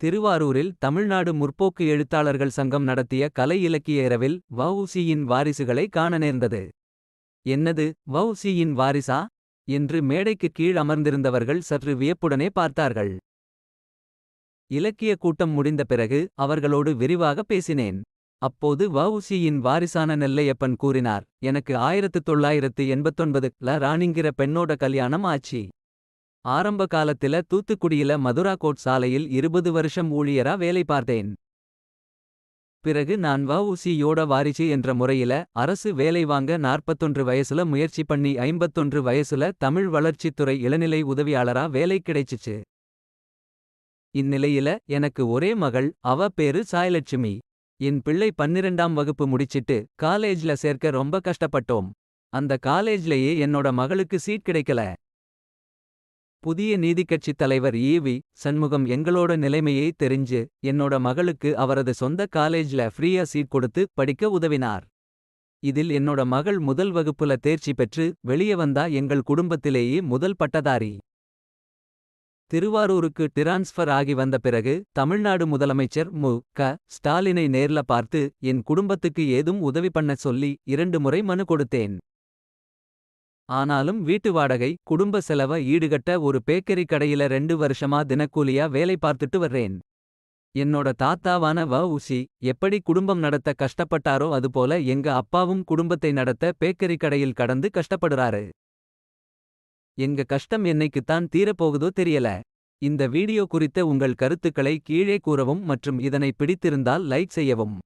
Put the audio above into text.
திருவாரூரில் தமிழ்நாடு முற்போக்கு எழுத்தாளர்கள் சங்கம் நடத்திய கலை இலக்கிய இரவில் வஉசியின் வாரிசுகளை காண நேர்ந்தது. என்னது வஉசியின் வாரிசா என்று மேடைக்குக் கீழ் அமர்ந்திருந்தவர்கள் சற்று வியப்புடனே பார்த்தார்கள். இலக்கிய கூட்டம் முடிந்த பிறகு அவர்களோடு விரிவாக பேசினேன். அப்போது வஉசியின் வாரிசான நெல்லையப்பன் கூறினார் எனக்கு ஆயிரத்து தொள்ளாயிரத்து எண்பத்தொன்பது ல ராணிங்கிற பெண்ணோட கல்யாணம் ஆச்சி. ஆரம்ப காலத்தில தூத்துக்குடியில மதுராகோட் சாலையில் இருபது வருஷம் ஊழியரா வேலை பார்த்தேன். பிறகு நான் வ.உ.சி.யோட வாரிசு என்ற முறையில அரசு வேலை வாங்க நாற்பத்தொன்று வயசுல முயற்சி பண்ணி ஐம்பத்தொன்று வயசுல தமிழ் வளர்ச்சித்துறை இளநிலை உதவியாளரா வேலை கிடைச்சுச்சு. இந்நிலையில எனக்கு ஒரே மகள் அவ பேரு சாய்லட்சுமி. என் பிள்ளை பன்னிரண்டாம் வகுப்பு முடிச்சிட்டு காலேஜ்ல சேர்க்க ரொம்ப கஷ்டப்பட்டோம். அந்த காலேஜ்லயே என்னோட மகளுக்கு சீட் கிடைக்கல. புதிய நீதிக்கட்சித் தலைவர் ஈவி சண்முகம் எங்களோட நிலைமையை தெரிஞ்சு என்னோட மகளுக்கு அவரது சொந்த காலேஜ்ல ஃப்ரீயா சீட் கொடுத்து படிக்க உதவினார். இதில் என்னோட மகள் முதல் வகுப்புல தேர்ச்சி பெற்று வெளியே வந்தா எங்கள் குடும்பத்திலேயே முதல் பட்டதாரி. திருவாரூருக்கு டிரான்ஸ்ஃபர் ஆகி வந்த பிறகு தமிழ்நாடு முதலமைச்சர் மு க ஸ்டாலினை நேர்ல பார்த்து என் குடும்பத்துக்கு ஏதும் உதவி பண்ண சொல்லி இரண்டு முறை மனு கொடுத்தேன். ஆனாலும் வீட்டு வாடகை குடும்ப செலவ ஈடுகட்ட ஒரு பேக்கரி கடையில ரெண்டு வருஷமா தினக்கூலியா வேலை பார்த்துட்டு வர்றேன். என்னோட தாத்தாவான வ உசி எப்படி குடும்பம் நடத்த கஷ்டப்பட்டாரோ அதுபோல எங்க அப்பாவும் குடும்பத்தை நடத்த பேக்கரி கடையில் கடந்து கஷ்டப்படுறாரு. எங்க கஷ்டம் என்னைக்குத்தான் தீரப்போகுதோ தெரியல. இந்த வீடியோ குறித்த உங்கள் கருத்துக்களை கீழே கூறவும் மற்றும் இதனை பிடித்திருந்தால் லைக் செய்யவும்.